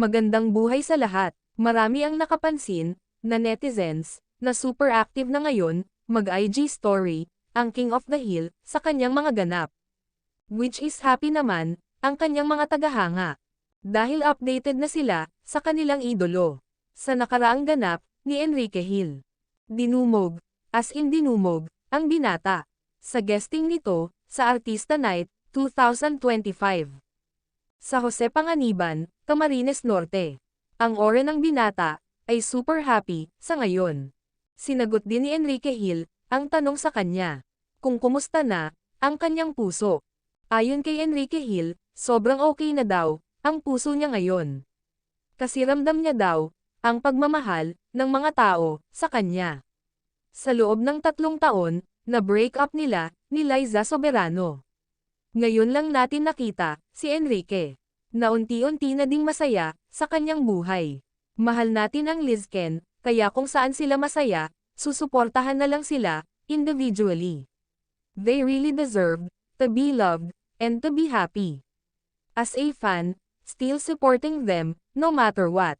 Magandang buhay sa lahat. Marami ang nakapansin, na netizens, na super active na ngayon, mag-IG story, ang King of the Hill, sa kanyang mga ganap. Which is happy naman, ang kanyang mga tagahanga. Dahil updated na sila, sa kanilang idolo. Sa nakaraang ganap, ni Enrique Hill. Dinumog, as in dinumog, ang binata. Sa guesting nito, sa Artista Night, 2025. Sa Jose Panganiban, Camarines Norte. Ang ore ng binata, ay super happy, sa ngayon. Sinagot din ni Enrique Hill, ang tanong sa kanya. Kung kumusta na, ang kanyang puso. Ayon kay Enrique Hill, sobrang okay na daw, ang puso niya ngayon. Kasi ramdam niya daw, ang pagmamahal, ng mga tao, sa kanya. Sa loob ng tatlong taon, na break up nila, ni Liza Soberano. Ngayon lang natin nakita, si Enrique, na unti-unti na ding masaya, sa kanyang buhay. Mahal natin ang Lizken, kaya kung saan sila masaya, susuportahan na lang sila, individually. They really deserve, to be loved, and to be happy. As a fan, still supporting them, no matter what.